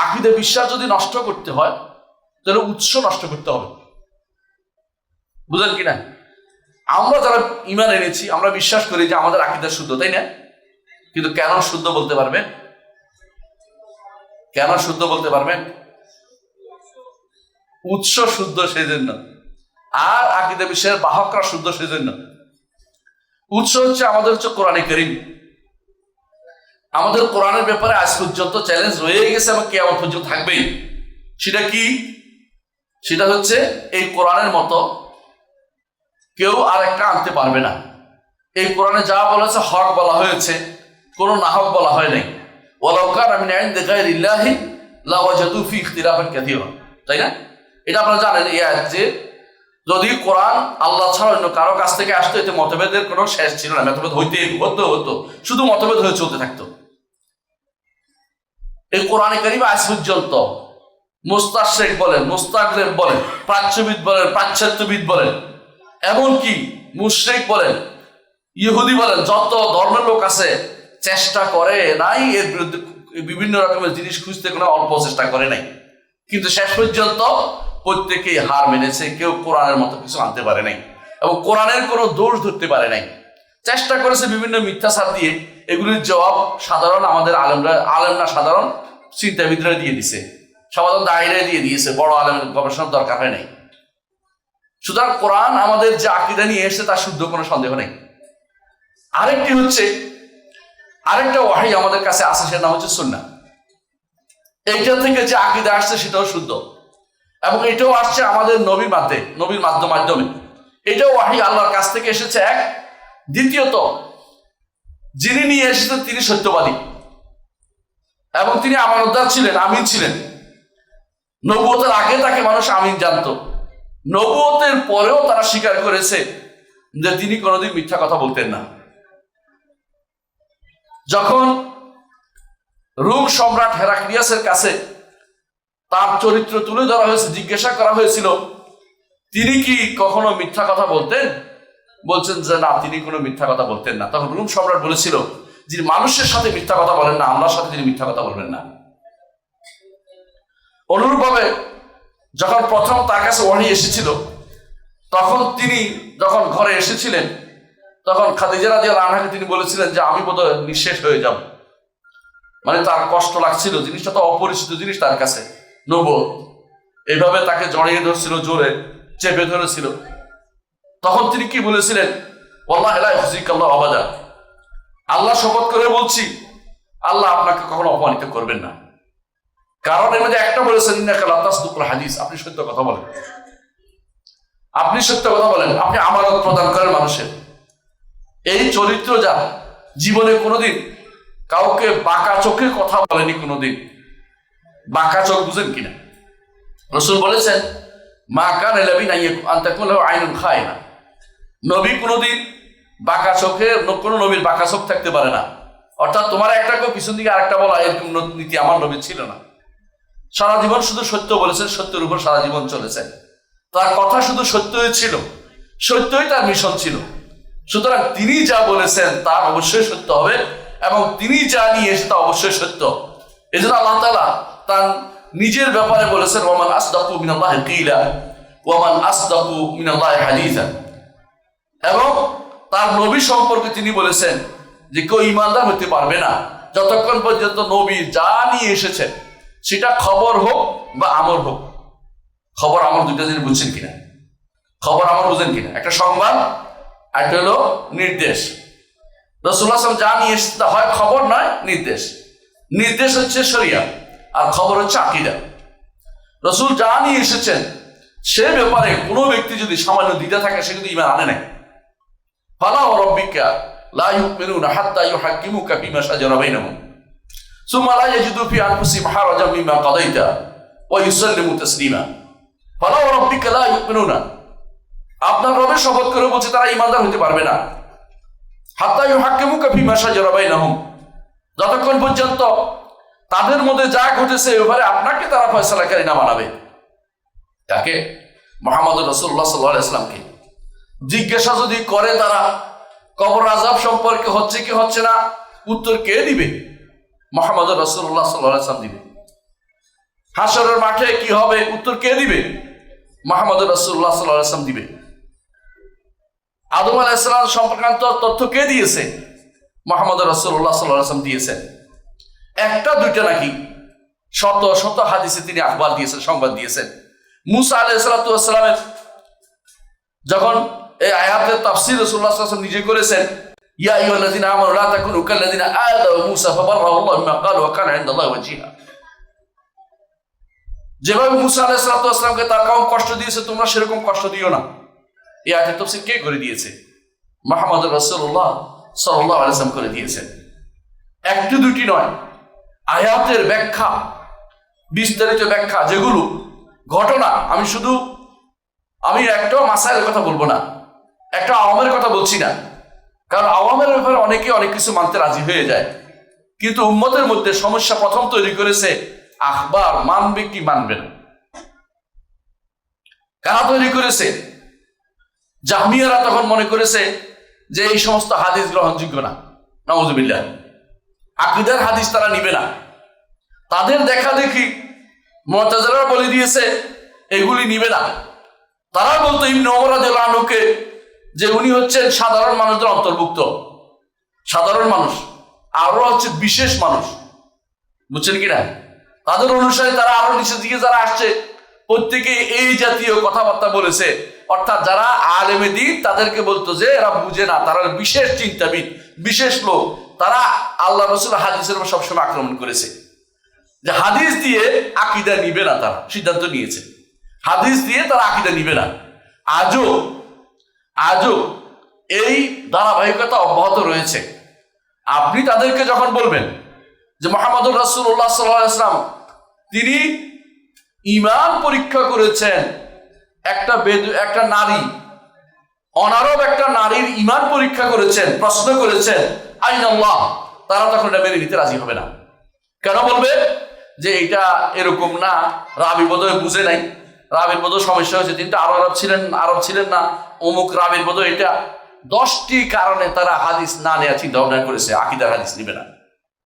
আকিদে বিশ্বাস যদি নষ্ট করতে হয়, তাহলে উৎস নষ্ট করতে হবে। বুঝলেন কিনা? আমরা যারা ইমান এনেছি, আমরা বিশ্বাস করি যে আমাদের আকিদা শুদ্ধ, তাই না? কিন্তু কেন শুদ্ধ বলতে পারবেন? কেন শুদ্ধ বলতে পারবেন? উৎস শুদ্ধ সেই জন্য আর আকিদা বিশ্বাসের বাহকরা শুদ্ধ সেই জন্য উৎস হচ্ছে আমাদের হচ্ছে কোরআনে করিম। আমাদের কোরআনের ব্যাপারে আজ পর্যন্ত চ্যালেঞ্জ রয়ে গেছে এবং কেমন পর্যন্ত থাকবেই। সেটা কি? সেটা হচ্ছে এই কোরআনের মতো কেউ আর একটা আনতে পারবে না। এই কোরআনে যা বলা হয়েছে, হক বলা হয়েছে, কোনো নাহক বলা হয় নাই। ওয়ালাউকার আমি নাইন দেখায় ইল্লাহি লাওয়াজাদু ফি ইখতিলাফান কাথীরা। তাই না? এটা আপনারা জানেন এই যে, যদি কোরআন আল্লাহ ছাড়া অন্য কারও কাছ থেকে আসতো, এতে মতভেদের কোনো শেষ ছিল না। মতভেদ হইতে হতো হতো। শুধু মতভেদ হয়ে চলতে থাকতো। এই কোরআনে কারিম আজ পর্যন্ত মুস্তাশেক বলেন মুস্তাকরেব বলেন, প্রাচ্যবিদ বলেন পাশ্চাত্যবিদ বলেন, এমনকি মুশরিক বলেন, ইহুদি বলেন, যত ধর্মের লোক আছে, চেষ্টা করে নাই, এর বিরুদ্ধে বিভিন্ন রকমের জিনিস খুঁজতে কোনো অল্প চেষ্টা করে নাই। কিন্তু শেষ পর্যন্ত প্রত্যেকেই হার মেনেছে, কেউ কোরআনের মতো কিছু আনতে পারে নাই, এবং কোরআনের কোনো দোষ ধরতে পারে নাই। চেষ্টা করেছে বিভিন্ন মিথ্যাচার দিয়ে এগুলির জবাব সাধারণ আমাদের আলেমরা আলেমরা সাধারণ চিন্তাবিদরা দিয়ে দিছে। সমাধান দায়ীরা দিয়ে দিয়েছে, বড় আলেমের গবেষণার দরকার হয় নাই। সুতরাং কোরআন আমাদের যে আকিদা নিয়ে এসেছে তার শুদ্ধ কোনো সন্দেহ নেই। আরেকটি হচ্ছে, আরেকটা ওয়াহি আমাদের কাছে আসে সেটা নাম হচ্ছে সুন্না এইটা থেকে যে আকিদা আসছে সেটাও শুদ্ধ। এবং এটাও আসছে আমাদের নবীর মাধ্যমে নবীর মাধ্যমে এটাও ওয়াহি আল্লাহর কাছ থেকে এসেছে এক দ্বিতীয়ত, যিনি নিয়ে এসেছেন তিনি সত্যবাদী। এবং তিনি আমানতদার ছিলেন, আমিন ছিলেন। নবুয়তের আগে তাকে মানুষ আমিন জানতো। নবুয়তের পরেও তারা স্বীকার করেছে যে তিনি কোনোদিন মিথ্যা কথা বলতেন না। যখন রুম সম্রাট হেরাক্লিয়াসের কাছে তার চরিত্র তুলে ধরা হয়েছে, জিজ্ঞাসা করা হয়েছিল, তিনি কি কখনো মিথ্যা কথা বলতেন? বলছেন যে, না, তিনি কোনো মিথ্যা কথা বলতেন না। তখন রুম সম্রাট বলেছিল, যিনি মানুষের সাথে মিথ্যা কথা বলেন না আল্লাহর সাথে তিনি মিথ্যা কথা বলবেন না। অনুরূপভাবে যখন প্রথম তার কাছে ওয়াহি এসেছিল, তখন তিনি যখন ঘরে এসেছিলেন, তখন খাদিজা রাজি আনহাকে তিনি বলেছিলেন যে, আমি বোধহয় নিঃশেষ হয়ে যাব। মানে তার কষ্ট লাগছিল, জিনিসটা তো অপরিচিত জিনিস তার কাছে নব এইভাবে তাকে জড়িয়ে ধরছিল, জোরে চেপে ধরেছিল। তখন তিনি কি বলেছিলেন? আল্লাহ শপথ করে বলছি, আল্লাহ আপনাকে কখনো অপমানিত করবেন না। কারণ এর মধ্যে একটা বলেছেন হাদিস। আপনি সত্য কথা বলেন। আপনি সত্য কথা বলেন, আপনি আমানত প্রদান করেন মানুষের। এই চরিত্র যা, জীবনে কোনোদিন কাউকে বাঁকা চোখে কথা বলেনি কোনোদিন। বাঁকা চোখ বুঝেন কিনা? রসুল বলেছেন, মা কান এলাবি না আন্তাকুল আইনুন খায় না নবী কোনোদিন বাঁকা চোখে কোনো নবীর বাঁকা চোখ থাকতে পারে না। অর্থাৎ তোমার একটা পিছন দিকে আরেকটা বলা এরকম নীতি আমার নবীর ছিল না। সারা জীবন শুধু সত্য বলেছেন, সত্যের উপর সারা জীবন চলেছেন। তার কথা শুধু সত্যই ছিল, সত্যই তার মিশন ছিল। সুতরাং তিনি যা বলেছেন তা অবশ্যই সত্য হবে এবং তিনি যা নিয়ে এসে তা অবশ্যই সত্য। এই জন্য আল্লাহ তালা তার নিজের ব্যাপারে বলেছেন ওমান আসদাকু মিনাল্লাহ কিলা ওমান আসদাকু মিনাল্লাহ হাদিসা। এবং তার নবী সম্পর্কে তিনি বলেছেন যে কেউ ইমানদার হতে পারবে না। যতক্ষণ পর্যন্ত নবী যা নিয়ে এসেছে, সেটা খবর হোক বা আমর হোক। খবর আমর দুইটা জিনিস বুঝছেন কিনা? খবর আমর বুঝেন কিনা? একটা সংবাদ, একটা হলো নির্দেশ। রসুল্লাহ যা নিয়ে এসেছে হয় খবর, নয় নির্দেশ। নির্দেশ হচ্ছে শরিয়া, আর খবর হচ্ছে আকিদা। রসুল যা নিয়ে এসেছেন, সে ব্যাপারে কোনো ব্যক্তি যদি সামান্য দিতে থাকে, সে কিন্তু ইমান আনে নাই। ফালা লা ফালা আপনার শপথ করে বলছে, তারা ইমানদার হতে পারবে না। হাত্তা ইউহাক্কিমুকা ফিমা শাজারা বাইনাহুম। যতক্ষণ পর্যন্ত তাদের মধ্যে যা ঘটেছে, এবারে আপনাকে তারা ফয়সালাকারী না বানাবে। তাকে মোহাম্মদ রসুল্লাহ সাল্লাহ ইসলামকে জিজ্ঞাসা যদি করে তারা, কবর আজাব সম্পর্কে হচ্ছে কি হচ্ছে না, উত্তর কে দিবে? মোহাম্মদ রসুল্লাহ সাল্লাহ ইসলাম দিবে। হাসরের মাঠে কি হবে, উত্তর কে দিবে? মোহাম্মদ রাসুল্লাহ সাল্লাম দিবে। আদম আলাইসালাম সংক্রান্ত তথ্য কে দিয়েছে? মোহাম্মদ রাসুল্লাহ সাল্লাম দিয়েছেন। একটা, দুইটা নাকি? শত শত হাদিসে তিনি আখবার দিয়েছেন, সংবাদ দিয়েছেন। মুসা আলাইসালামের যখন এই আয়াতের তাফসির রসুল্লাহ সাল্লাম নিজে করেছেন, ইয়া আইয়ুহাল্লাযীনা আমানু, লা তাকুনু কাল্লাযীনা মূসা মিম্মা ক্বালু ওয়া কানা ইনদাল্লাহি ওয়াজিহা. যেভাবে মুসা আলাইহিসসালামকে তার কম কষ্ট দিয়েছে, তোমরা সেরকম কষ্ট দিও না। এই আয়াতের তাফসীর কে করে দিয়েছে? মুহাম্মদ রাসূলুল্লাহ সাল্লাল্লাহু আলাইহি করে দিয়েছেন। একটি দুটি নয়, আয়াতের ব্যাখ্যা, বিস্তারিত ব্যাখ্যা, যেগুলো ঘটনা, আমি শুধু, আমি একটাও মাসাইলের কথা বলব না। একটা আওয়ামের কথা বলছি না। কারণ আওয়ামের ব্যাপারে অনেকে অনেক কিছু মানতে রাজি হয়ে যায়। কিন্তু উম্মতের মধ্যে সমস্যা প্রথম তৈরি করেছে আখবার মানবে কি মানবে না। কারা তৈরি করেছে? জাহমিয়ারা তখন মনে করেছে যে এই সমস্ত হাদিস গ্রহণযোগ্য না। নওয়াজুবিল্লাহ আকিদার হাদিস তারা নিবে না। তাদের দেখা দেখি মতাজারা বলে দিয়েছে, এগুলি নিবে না। তারা বলতো ইবনে ওমর আনহুকে যে উনি হচ্ছেন সাধারণ মানুষদের অন্তর্ভুক্ত। সাধারণ মানুষ। আরও হচ্ছে বিশেষ মানুষ। বুঝছেন কিনা? তাদের অনুসারে তারা আরও নিচের দিকে যারা আসছে, প্রত্যেকে এই জাতীয় কথাবার্তা বলেছে। অর্থাৎ যারা আলেমে দিন তাদেরকে বলতো যে এরা বুঝে না, তারা বিশেষ চিন্তাবিদ, বিশেষ লোক। তারা আল্লাহ রসুল হাদিসের উপর সবসময় আক্রমণ করেছে। যে হাদিস দিয়ে আকিদা নিবে না তারা, সিদ্ধান্ত নিয়েছে। হাদিস দিয়ে তারা আকিদা নিবে না। আজও আজও এই ধারাবাহিকতা অব্যাহত রয়েছে। আপনি তাদেরকে যখন বলবেন যে মোহাম্মদুর রাসুল্লাহ সাল্লাম তিনি ইমান পরীক্ষা করেছেন, একটা বেদ, একটা নারী, অনারব একটা নারীর ইমান পরীক্ষা করেছেন, প্রশ্ন করেছেন, আইন আল্লাহ, তারা তখন এটা মেনে নিতে রাজি হবে না। কেন বলবে? যে এটা এরকম না, রাবি বোধহয় বুঝে নাই। রাবির বোধ সমস্যা হয়েছে। তিনি তো আরও আরব ছিলেন আরব ছিলেন না। অমুক রাবির বোধ এটা দশটি কারণে তারা হাদিস না নেওয়া চিন্তা ভাবনা করেছে, আকিদার হাদিস নিবে না।